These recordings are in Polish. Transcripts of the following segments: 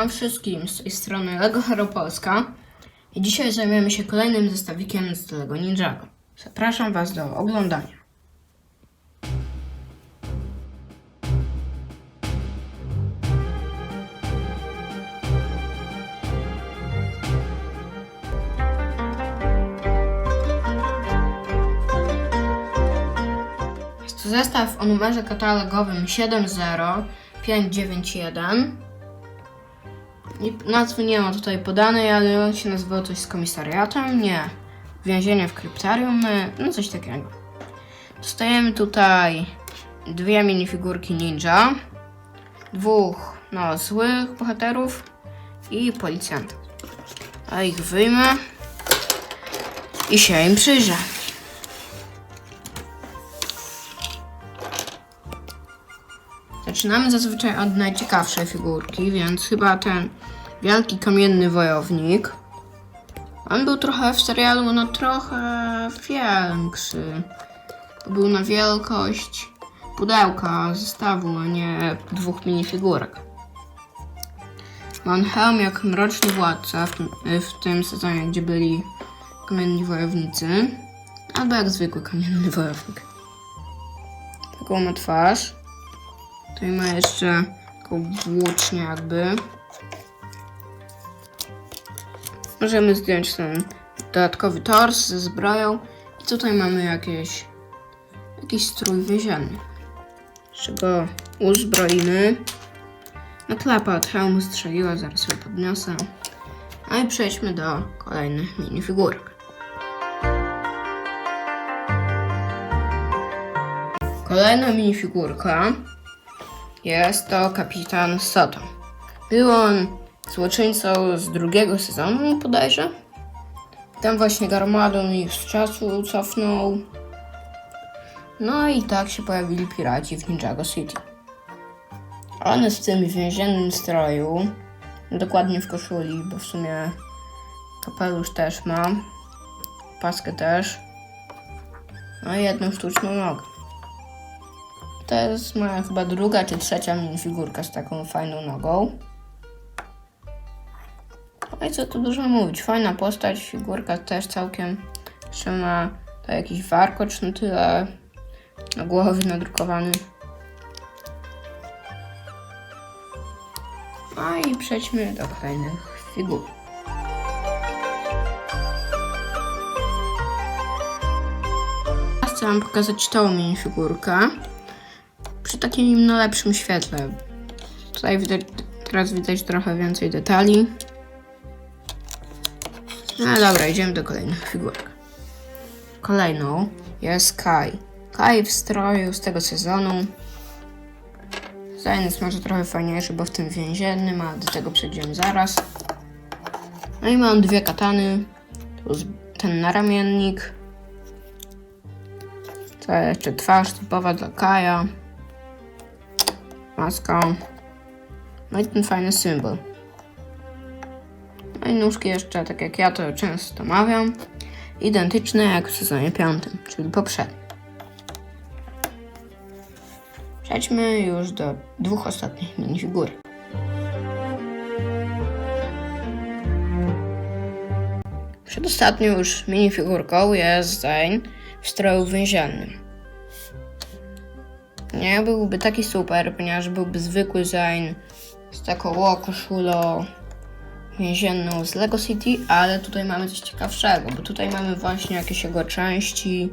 Witam wszystkim z tej strony Lego Hero Polska i dzisiaj zajmiemy się kolejnym zestawikiem z Lego Ninjago. Zapraszam Was do oglądania. Jest to zestaw o numerze katalogowym 70591 nazwy nie ma tutaj podanej, ale on się nazywał coś z komisariatem, nie. Więzienie w kryptarium, no coś takiego. Dostajemy tutaj dwie minifigurki ninja, dwóch no, złych bohaterów i policjanta. A ich wyjmę i się im przyjrzę. Zaczynamy zazwyczaj od najciekawszej figurki, więc chyba ten wielki kamienny wojownik. On był trochę w serialu, no trochę większy. Bo był na wielkość pudełka zestawu, a nie dwóch minifigurek. Ma on hełm jak mroczny władca w w tym sezonie, gdzie byli kamienni wojownicy. Albo jak zwykły kamienny wojownik. Taką ma twarz. Tutaj ma jeszcze taką włócznię jakby. Możemy zdjąć ten dodatkowy tors ze zbroją. I tutaj mamy jakieś, jakiś strój więzienny. Jeszcze go uzbroimy. No klapa od hełmu strzeliła, zaraz ją podniosę. A i przejdźmy do kolejnych minifigurek. Kolejna minifigurka jest to kapitan Soto. Był on złoczyńcą z drugiego sezonu bodajże. Tam właśnie Garmadon ich z czasu cofnął. No i tak się pojawili piraci w Ninjago City. On jest w tym więziennym stroju. Dokładnie w koszuli, bo w sumie kapelusz też ma. Paskę też. No i jedną sztuczną nogę. To jest moja chyba druga czy trzecia minifigurka z taką fajną nogą. No i co tu dużo mówić. Fajna postać, figurka też całkiem. Jeszcze ma to jakiś warkocz na tyle na głowie nadrukowany. No i przejdźmy do kolejnych figur. Chcę wam pokazać tą minifigurkę przy takim no, lepszym świetle. Tutaj widać, teraz widać trochę więcej detali. No dobra, idziemy do kolejnych figurek. Kolejną jest Kai. Kai w stroju z tego sezonu. Jest może trochę fajniejszy, bo w tym więziennym, ale do tego przejdziemy zaraz. No i mam dwie katany. Tu ten naramiennik. To jeszcze twarz typowa dla Kaja maska. No i ten fajny symbol. No i nóżki jeszcze, tak jak ja to często mawiam, identyczne jak w sezonie piątym, czyli poprzednim. Przejdźmy już do dwóch ostatnich minifigurek. Przedostatnią już minifigurką jest Zain w stroju więziennym. Nie byłby taki super, ponieważ byłby zwykły Zain z taką o, koszulą więzienną z Lego City, ale tutaj mamy coś ciekawszego, bo tutaj mamy właśnie jakieś jego części,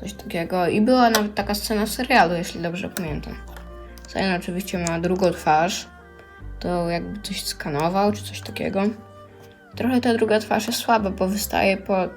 coś takiego i była nawet taka scena w serialu, jeśli dobrze pamiętam. Zain oczywiście ma drugą twarz, to jakby coś skanował czy coś takiego. Trochę ta druga twarz jest słaba, bo wystaje pod,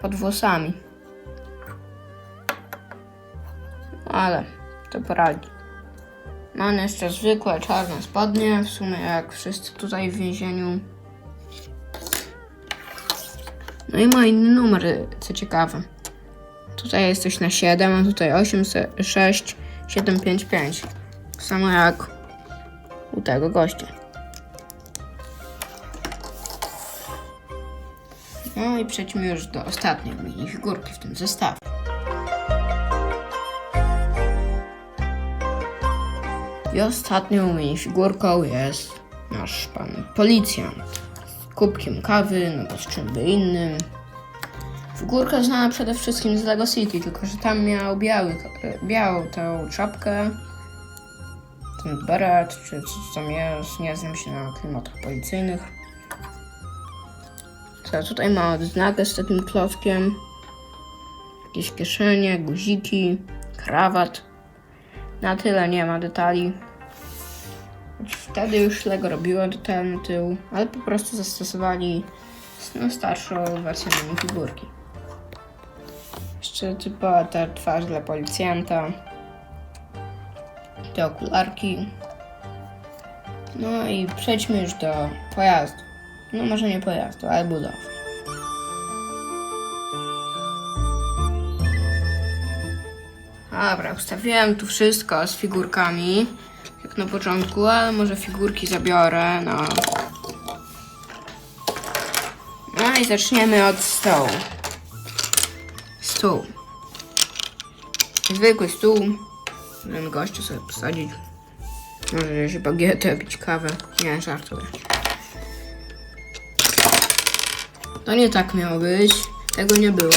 pod włosami. ale to poradzi. Mam jeszcze zwykłe czarne spodnie, w sumie jak wszyscy tutaj w więzieniu. No i ma inny numer, co ciekawe. Tutaj jest coś na 7, a tutaj 8, 6, 7, 5, 5. Tak samo jak u tego gościa. No i przejdźmy już do ostatniej minifigurki w tym zestawie. I ostatnią minifigurką jest nasz pan policjant z kubkiem kawy, no bo z czym by innym. Figurka znana przede wszystkim z Lego City, tylko że tam miał biały, białą tą czapkę, ten beret, czy co tam jest, nie znam się na klimatach policyjnych. Co tutaj ma odznakę z takim klockiem, jakieś kieszenie, guziki, krawat. Na tyle nie ma detali. Wtedy już Lego robiło detale na tył, ale po prostu zastosowali no, starszą wersję minifigurki. Jeszcze typowa ta twarz dla policjanta. Te okularki. No i przejdźmy już do pojazdu. No może nie pojazdu, ale budowy. Dobra, ustawiłem tu wszystko z figurkami, jak na początku, ale może figurki zabiorę, no. No i zaczniemy od stołu. Stół. Zwykły stół. Ten gościu sobie posadzić. Może się bagietę, pić kawę. Nie, żartuję. To nie tak miało być. Tego nie było.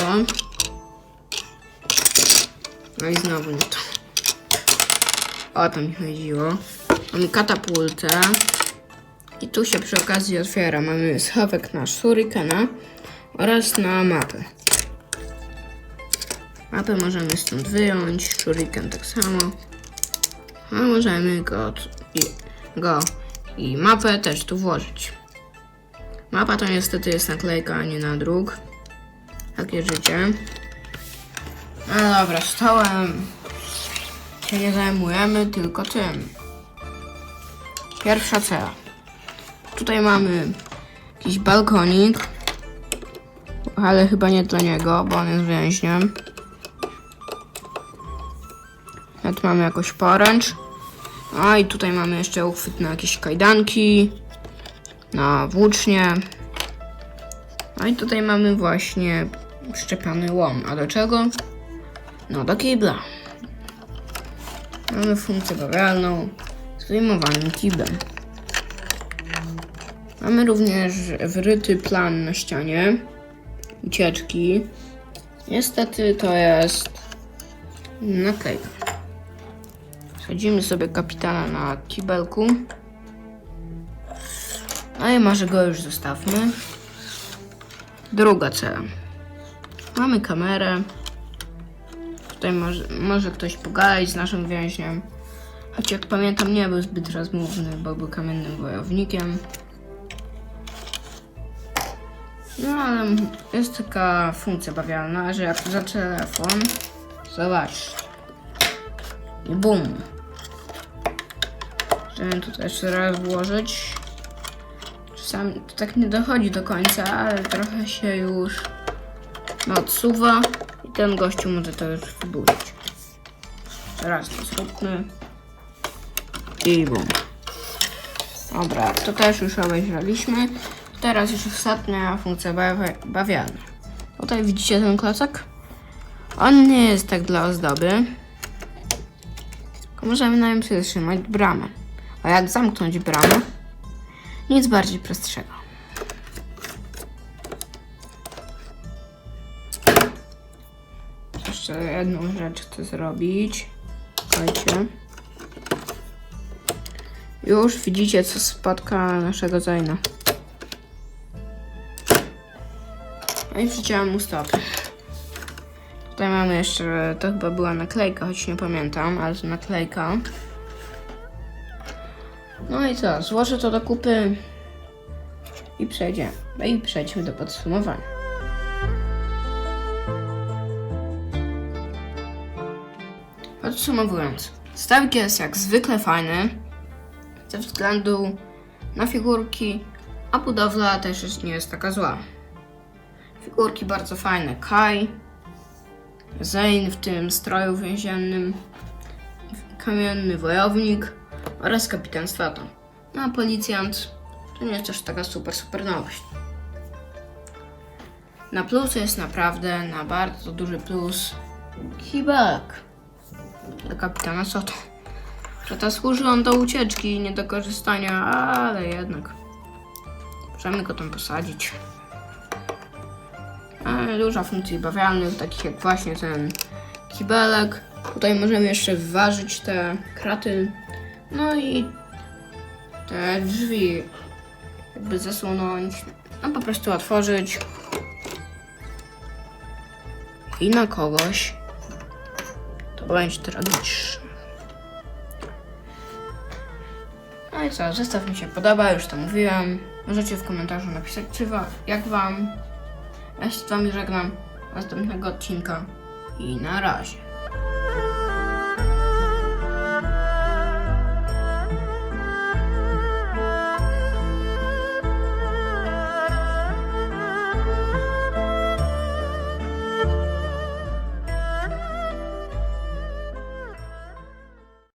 No i znowu nie to. O to mi chodziło. Mamy katapultę. I tu się przy okazji otwiera. Mamy schowek na shurikena oraz na mapę. Mapę możemy stąd wyjąć, shuriken tak samo. A możemy go, i, go i mapę też tu włożyć. Mapa to niestety jest naklejka, a nie na druk. Takie życie. No dobra, stołem się nie zajmujemy, tylko tym. Pierwsza cela. Tutaj mamy jakiś balkonik, ale chyba nie dla niego, bo on jest więźniem. A tu mamy jakąś poręcz. A i tutaj mamy jeszcze uchwyt na jakieś kajdanki, na włócznie. A i tutaj mamy właśnie szczepiony łom. A do czego? No do kibla. Mamy funkcję bawialną z wyjmowanym kiblem. Mamy również wryty plan na ścianie ucieczki. Niestety to jest naklejka. Sadzimy sobie kapitana na kibelku. No i może go już zostawmy. Druga cela. Mamy kamerę. Tutaj może, może ktoś pogadać z naszym więźniem. Choć jak pamiętam nie był zbyt rozmówny, bo był kamiennym wojownikiem. No ale jest taka funkcja bawialna, że jak za telefon, zobacz. I bum. Możemy tutaj jeszcze raz włożyć. Czasami to tak nie dochodzi do końca, ale trochę się już no, odsuwa ten gościu może to już wyburzyć. Teraz to. I bum. Dobra, to też już obejrzeliśmy. Teraz już ostatnia funkcja bawi- bawialna. Tutaj widzicie ten klocek? On nie jest tak dla ozdoby. Tylko możemy na nim przytrzymać bramę. A jak zamknąć bramę? Nic bardziej prostszego. Jeszcze jedną rzecz chcę zrobić. Czekajcie. Już widzicie, co spotka naszego Zajna. No i przyciąłem mu. Tutaj mamy jeszcze, to chyba była naklejka, choć nie pamiętam, ale to naklejka. No i co, złożę to do kupy i przejdziemy. No i przejdźmy do podsumowania. Podsumowując, stawik jest jak zwykle fajny ze względu na figurki, a budowla też nie jest taka zła. Figurki bardzo fajne. Kai, Zane w tym stroju więziennym, kamienny wojownik oraz kapitan Straton. No a policjant to nie jest też taka super, super nowość. Na plus jest naprawdę, na bardzo duży plus, kibelek dla kapitana Soto. Służy on do ucieczki, nie do korzystania, ale jednak. Możemy go tam posadzić. Ale dużo funkcji bawialnych, takich jak właśnie ten kibelek. Tutaj możemy jeszcze wyważyć te kraty. No i te drzwi jakby zasunąć. No po prostu otworzyć. I na kogoś to będzie tragiczne. No i co, zestaw mi się podoba, już to mówiłem. Możecie w komentarzu napisać, czy wa- jak wam. Ja się z wami żegnam. Następnego odcinka i na razie.